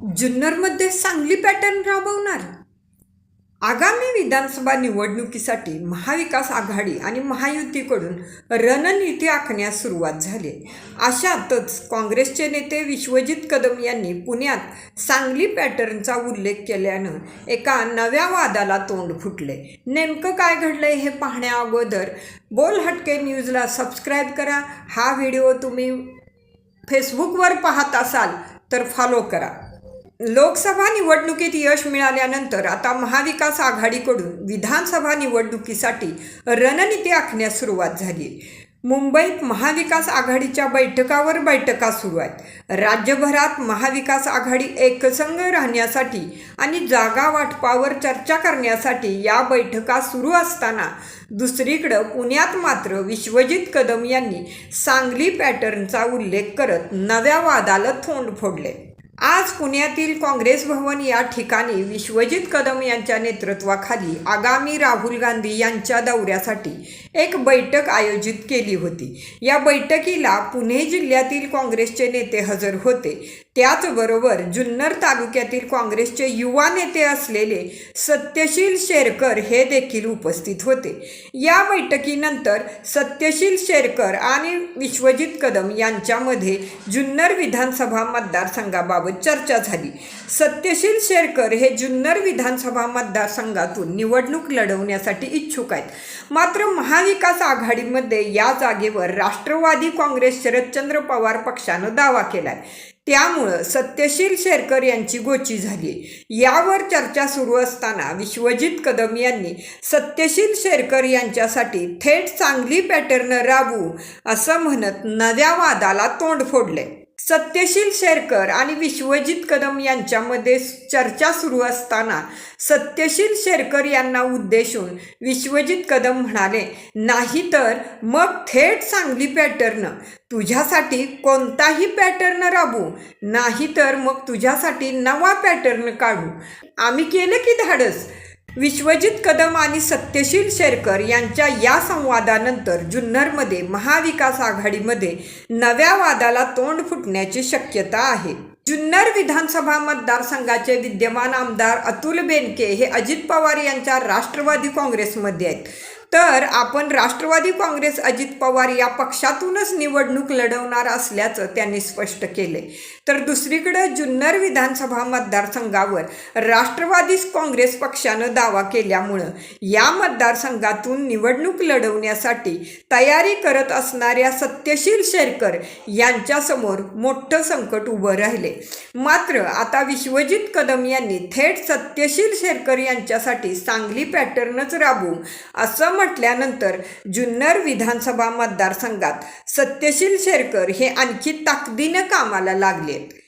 जुन्नरमध्ये Sangli pattern राबवणार. आगामी विधानसभा निवडणुकीसाठी महाविकास आघाडी आणि महायुतीकडून रणनीती आखण्यास सुरुवात झाली. अशातच काँग्रेसचे नेते विश्वजित कदम यांनी पुण्यात सांगली पॅटर्नचा उल्लेख केल्यानं एका नव्या वादाला तोंड फुटले. नेमकं काय घडलंय हे पाहण्या अगोदर बोल हटके न्यूजला सबस्क्राईब करा. हा व्हिडिओ तुम्ही फेसबुकवर पाहत असाल तर फॉलो करा. लोकसभा निवडणुकीत यश मिळाल्यानंतर आता महाविकास आघाडीकडून विधानसभा निवडणुकीसाठी रणनीती आखण्यास सुरुवात झाली. मुंबईत महाविकास आघाडीच्या बैठकावर बैठका सुरू आहेत. राज्यभरात महाविकास आघाडी एकसंघ राहण्यासाठी आणि जागा वाटपावर चर्चा करण्यासाठी या बैठका सुरू असताना दुसरीकडं पुण्यात मात्र विश्वजित कदम यांनी सांगली पॅटर्नचा उल्लेख करत नव्या वादाला तोंड फोडले. आज पुण्यातील काँग्रेस भवन या ठिकाणी विश्वजित कदम यांच्या नेतृत्वाखाली आगामी राहुल गांधी यांच्या दौऱ्यासाठी एक बैठक आयोजित केली होती. या बैठकीला पुणे जिल्ह्यातील काँग्रेसचे नेते हजर होते. त्याचबरोबर जुन्नर तालुक्यातील काँग्रेसचे युवा नेते असलेले सत्यशील शेरकर हे देखील उपस्थित होते. या बैठकीनंतर सत्यशील शेरकर आणि विश्वजित कदम यांच्यामध्ये जुन्नर विधानसभा मतदारसंघाबाबत चर्चा झाली. सत्यशील शेरकर हे जुन्नर विधानसभा मतदारसंघातून निवडणूक लढवण्यासाठी इच्छुक आहेत. मात्र महाविकास आघाडीमध्ये या जागेवर राष्ट्रवादी काँग्रेस शरदचंद्र पवार पक्षानं दावा केलाय. त्यामुळं सत्यशील शेरकर यांची गोची झाली यावर चर्चा सुरू असताना विश्वजित कदम यांनी सत्यशील शेरकर यांच्यासाठी थेट चांगली पॅटर्न राबवू असं म्हणत नव्या वादाला तोंड फोडले सत्यशील शेरकर आणि विश्वजित कदम यांच्यामध्ये चर्चा सुरू असताना सत्यशील शेरकर यांना उद्देशून विश्वजित कदम म्हणाले नाही तर मग थेट सांगली पॅटर्न. तुझ्यासाठी कोणताही पॅटर्न राबू. नाही तर मग तुझ्यासाठी नवा पॅटर्न काढू. आम्ही केलं की धाडस. विश्वजित कदम आणि सत्यशील शेरकर यांच्या या संवादानंतर जुन्नरमध्ये महाविकास आघाडीमध्ये नव्या वादाला तोंड फुटण्याची शक्यता आहे. जुन्नर विधानसभा मतदारसंघाचे विद्यमान आमदार अतुल बेनके हे अजित पवार यांच्या राष्ट्रवादी काँग्रेसमध्ये आहेत. तर आपण राष्ट्रवादी काँग्रेस अजित पवार या पक्षातूनच निवडणूक लढवणार असल्याचं त्यांनी स्पष्ट केले तर दुसरीकडं जुन्नर विधानसभा मतदारसंघावर राष्ट्रवादीच काँग्रेस पक्षानं दावा केल्यामुळं या मतदारसंघातून निवडणूक लढवण्यासाठी तयारी करत असणाऱ्या सत्यशील शेरकर यांच्यासमोर मोठं संकट उभं राहिले मात्र आता विश्वजित कदम यांनी थेट सत्यशील शेरकर यांच्यासाठी सांगली पॅटर्नच राबवू असं म्हटल्यानंतर जुन्नर विधानसभा मतदारसंघात सत्यशील शेरकर हे आणखी ताकदीनं कामाला लागलेत.